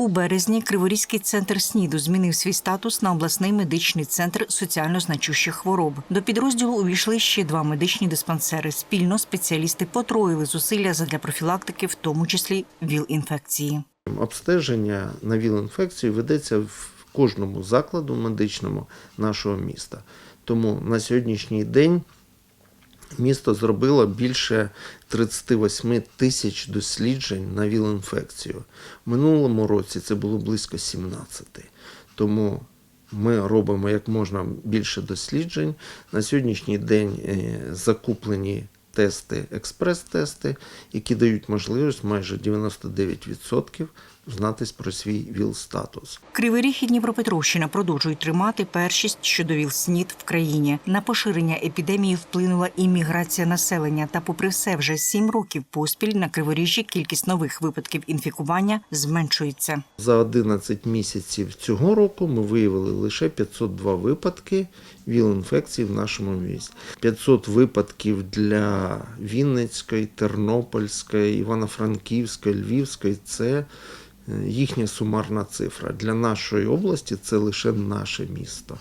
У березні Криворізький центр СНІДу змінив свій статус на обласний медичний центр соціально значущих хвороб. До підрозділу увійшли ще два медичні диспансери. Спільно спеціалісти потроїли зусилля задля профілактики, в тому числі ВІЛ-інфекції. Обстеження на ВІЛ-інфекцію ведеться в кожному закладу медичному нашого міста. Тому на сьогоднішній день місто зробило більше 38 тисяч досліджень на ВІЛ-інфекцію. В минулому році це було близько 17. Тому ми робимо як можна більше досліджень. На сьогоднішній день е, закуплені тести, експрес-тести, які дають можливість майже 99% знатись про свій ВІЛ-статус. Кривий Ріг і Дніпропетровщина продовжують тримати першість щодо ВІЛ-СНІД в країні. На поширення епідемії вплинула і міграція населення. Та, попри все, вже сім років поспіль на Криворіжжі кількість нових випадків інфікування зменшується. За 11 місяців цього року ми виявили лише 502 випадки ВІЛ-інфекції в нашому місті. 500 випадків для Вінницької, Тернопільської, Івано-Франківської, Львівської це їхня сумарна цифра. Для нашої області це лише наше місто.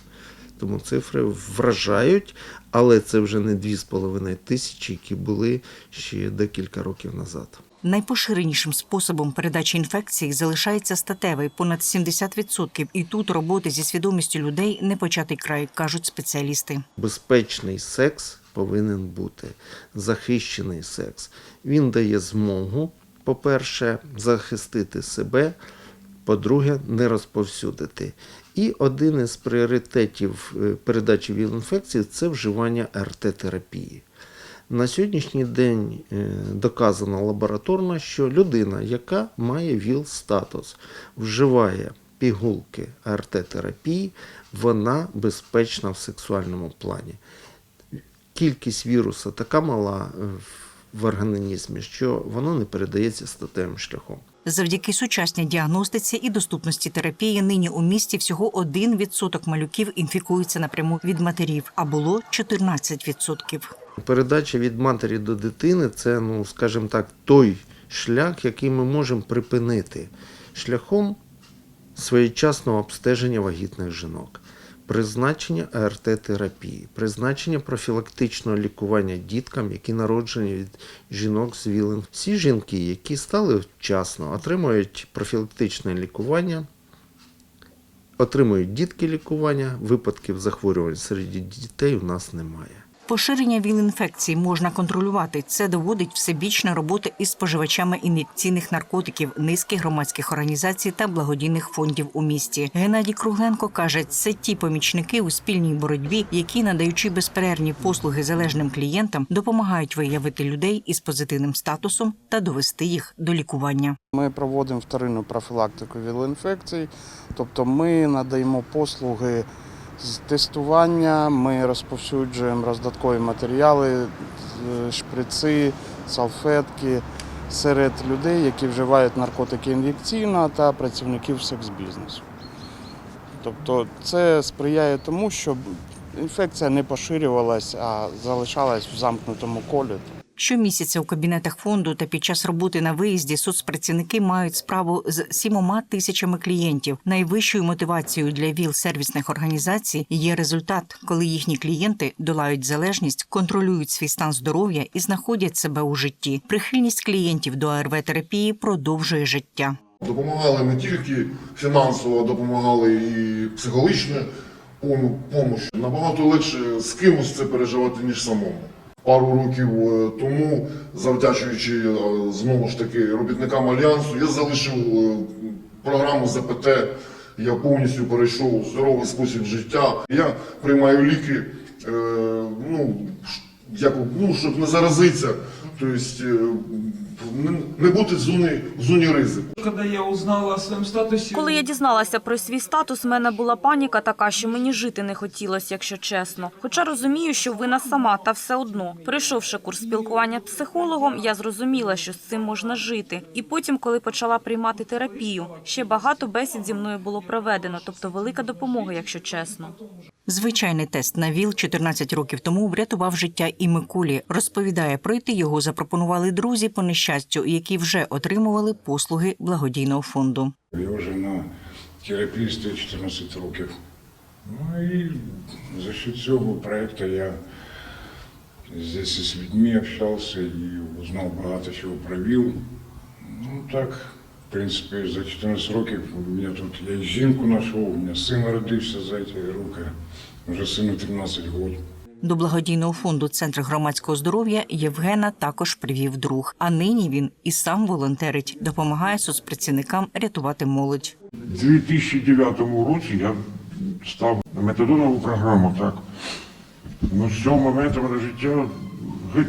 Тому цифри вражають, але це вже не 2,5 тисячі, які були ще декілька років назад. Найпоширенішим способом передачі інфекції залишається статевий понад 70%. І тут роботи зі свідомістю людей не початий край, кажуть спеціалісти. Безпечний секс повинен бути, захищений секс. Він дає змогу, по-перше, захистити себе, по-друге, не розповсюдити. І один із пріоритетів е, передачі ВІЛ-інфекції – це вживання РТ-терапії. На сьогоднішній день е, доказано лабораторно, що людина, яка має ВІЛ-статус, вживає пігулки РТ-терапії, вона безпечна в сексуальному плані. Кількість вірусу така мала е, в організмі, що воно не передається статевим шляхом. Завдяки сучасній діагностиці і доступності терапії нині у місті всього 1% малюків інфікуються напряму від матерів, а було 14%. Передача від матері до дитини це, ну, скажімо так, той шлях, який ми можемо припинити шляхом своєчасного обстеження вагітних жінок, призначення АРТ-терапії, призначення профілактичного лікування діткам, які народжені від жінок з ВІЛ. Всі жінки, які стали вчасно, отримують профілактичне лікування, отримують дітки лікування, випадків захворювань серед дітей у нас немає. Поширення ВІЛ-інфекції можна контролювати. Це доводить всебічна робота із споживачами ін'єкційних наркотиків, низки громадських організацій та благодійних фондів у місті. Геннадій Кругленко каже, це ті помічники у спільній боротьбі, які, надаючи безперервні послуги залежним клієнтам, допомагають виявити людей із позитивним статусом та довести їх до лікування. Ми проводимо вторинну профілактику ВІЛ-інфекцій, тобто ми надаємо послуги з тестування, ми розповсюджуємо роздаткові матеріали, е, шприци, салфетки серед людей, які вживають наркотики ін'єкційно та працівників секс-бізнесу. Тобто це сприяє тому, щоб інфекція не поширювалась, а залишалась в замкнутому колі. Щомісяця у кабінетах фонду та під час роботи на виїзді соцпрацівники мають справу з сімома тисячами клієнтів. Найвищою мотивацією для ВІЛ-сервісних організацій є результат, коли їхні клієнти долають залежність, контролюють свій стан здоров'я і знаходять себе у житті. Прихильність клієнтів до АРВ-терапії продовжує життя. Допомагали не тільки фінансово, допомагали і психологічно допомогу. Набагато легше з кимось це переживати, ніж самому. Пару років е, тому, завдячуючи е, знову ж таки робітникам альянсу, я залишив е, програму ЗПТ. Я повністю перейшов у здоровий спосіб життя. Я приймаю ліки, ну, як, ну, щоб не заразитися, тобто не, бути в зоні, в зоні ризику. Когда я узнала о своем статусе, Коли я дізналася про свій статус, в мене була паніка така, що мені жити не хотілося, якщо чесно. Хоча розумію, що вина сама, та все одно. Пройшовши курс спілкування з психологом, я зрозуміла, що з цим можна жити. І потім, коли почала приймати терапію, ще багато бесід зі мною було проведено, тобто велика допомога, якщо чесно. Звичайний тест на ВІЛ 14 років тому врятував життя і Микулі. Розповідає, пройти його запропонували друзі по нещастю, які вже отримували послуги благодійного фонду. Я вже на терапії стою 14 років. Ну і за счет цього проекту я здесь із людьми общався і узнав багато чого про ВІЛ. Ну так, в принципі, за 14 років у мене тут я і жінку знайшов, у мене син народився за ці роки, вже сину 13 років. До благодійного фонду Центр громадського здоров'я Євгена також привів друг. А нині він і сам волонтерить, допомагає соцпрацівникам рятувати молодь. У 2009 році я став на метадонову програму, так. Ну, з цього моменту мене життя геть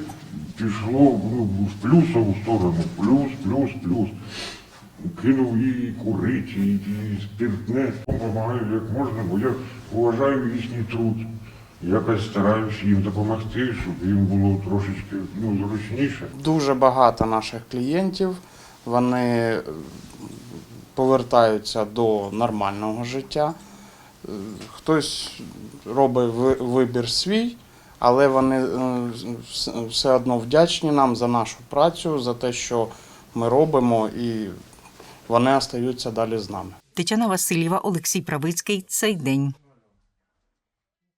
пішло ну, в плюсову сторону. Плюс, плюс, плюс. Кинув і курити, і, і спиртне. Допомагаю як можна, бо я поважаю їхній труд. Якось стараюсь їм допомогти, щоб їм було трошечки ну, зручніше. Дуже багато наших клієнтів вони повертаються до нормального життя. Хтось робить вибір свій, але вони е, все одно вдячні нам за нашу працю, за те, що ми робимо, і вони остаються далі з нами. Тетяна Васильєва, Олексій Правицький. Цей день.